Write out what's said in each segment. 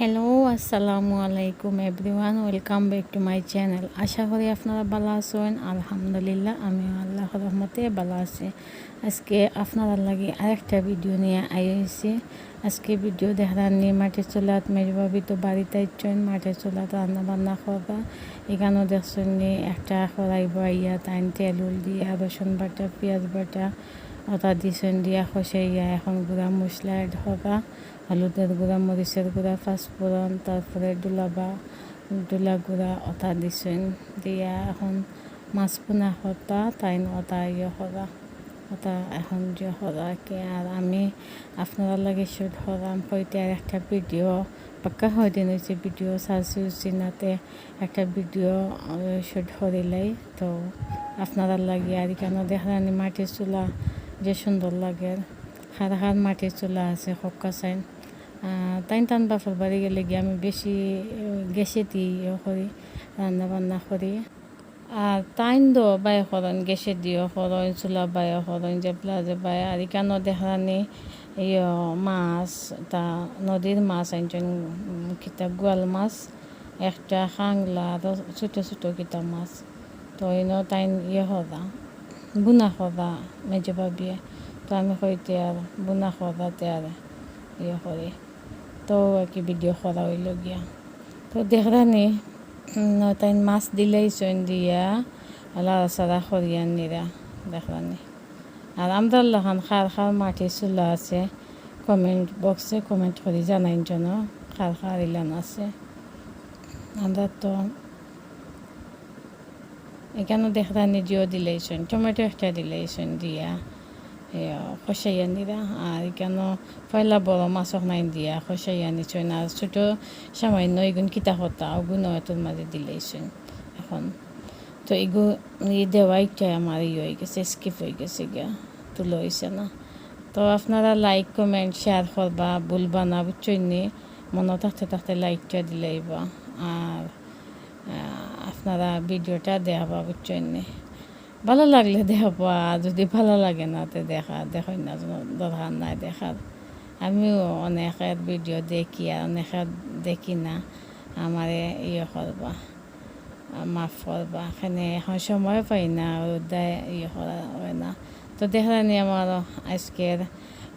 Hello আসসালামু আলাইকুম everyone welcome back to my channel আশা করি আপনারা ভালো আছেন। আলহামদুলিল্লাহ আমি আল্লাহ রহমতে ভালো আছি। আজকে আপনারা লাগে আরেকটা ভিডিও নিয়ে আইসি আজকে ভিডিও দেখার নিয়ে মাঠে চলাত মেজবাবি তো বাড়িতে ইচ্ছেন মাঠে চলাত রান্না বান্না করবা। এখানেও দেখছেন নি একটা কড়াই বাইয়া তাইন তেল উল দিয়া, রসুন বাটা, পেঁয়াজ বাটা ওটা দিছেন দিয়া খসাইয়া এখন গুঁড়া মশলা অ্যাড হবা হলুদের গুঁড়া, মরিচের গুঁড়া, পাঁচফোড়ন, তারপরে ডুলাবা ডুলা গুঁড়া ওটা দিছেন। দিয়া এখন মাছ পোনা হতা তাই ওটা ইয়ে হরা ওটা এখন যে হরা কে আর আমি আপনারা লাগে শুট হরাম হইতে আর একটা ভিডিও পাক্কা হয়ে দিন হয়েছে ভিডিও সার্চি চিনাতে একটা ভিডিও শুট হরিলাই তো আপনারা লাগে আর কেন দেখানি মাটির চুলা যে সুন্দর লাগে। হার হার মাটির চুলা আছে হক্কা চাইন। তাইন টান বাফর বাড়ি গেলে গিয়ে আমি বেশি গ্যাসে দিয়ে করি রান্না বান্না করি। আর তাইন দো বাই করেন গ্যাসে দিও করেন, চুলা বাই করেন, যে প্লাজে বাই আর এখানে দেখানি ইয়ে মাছ, তা নদীর মাছ আনছেন কিতা গোয়াল মাছ, একটা খাংলা, আর ছোটো ছোটো কিতা মাছ। তো ইনো তাইন ইয়ে হরা বুনা খোদা মেজে ভাবিয়ে। তো আমি হইতে আর, বুনা খোদাতে আর ইয়ে করি। তো আর কি ভিডিও করা হইল গিয়া। তো দেখরানি তাই মাছ দিলেই চইন দিয়া লাড়া সাড়া করিয়ান নিরা দেখরানি আর আমরা লখান খার খার মাটি চুলা আছে কমেন্ট বক্সে কমেন্ট করি জানাইন জন্য খার খার ইলান আছে। আমরা তো এখানে দেখরানি জিও দিলেইছেন টমেটো একটা দিলেইছেন দিয়া। খসাইয়া নিরা আর এখানে পয়লা বড় মাছ নাই দিয়া খসাইয়া নিছেন আর ছোটো সামান্য এগুন কিতা হতা ওগুন তোর মাঝে দিলেইছেন এখন তো এগু ই দেওয়া একটা আমার ই হয়ে গেছে স্কিপ হয়ে গেছে গিয়া তুলো হয়েছে না তো আপনারা লাইক কমেন্ট শেয়ার করবা বলবা না বুঝছেন নি মনে থাকতে থাকতে লাইকটা দিলেইবা আর আপনারা ভিডিওটা দেখাবা বুঝছেন নি ভালো লাগলে দেখাবা যদি ভালো লাগে না তো দেখা দেখাই না দরকার নাই দেখার আমিও অনেকের ভিডিও দেখি আর অনেকের দেখি না আমার ইয়ে করবা মাফ করবা এখানে এখন সময় পাই না দেয় ইয়ে করা হয় না। তো দেখানি আমার আজকের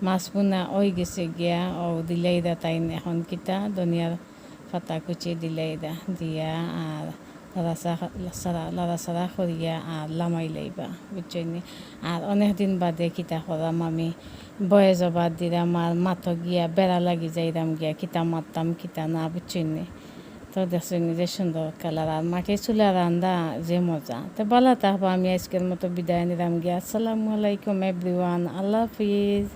মাছ পোনা ওই গেছে গিয়া ও দিলেই দা তাই এখন কিতা দুনিয়ার পাতা কুচি দিলেই দা দিয়া আর লাড়াচাড়া করিয়া আর লামাই লাইবা বুঝছনি আর অনেক দিন বাদে কিতা করাম আমি বয়ে বাদ দিলাম আর মাথ গিয়া বেড়া লাগি যাইরাম গিয়া কিতা মারতাম কিতা না বুঝছনি তো দেখছেন যে সুন্দর কালার আর মাটি চুলা রান্দা যে মজা তো ভালো থাকব আমি আজকের মতো বিদায় নিলাম গিয়া আসসালামু আলাইকুম এভরিওয়ান আল্লাহ হাফিজ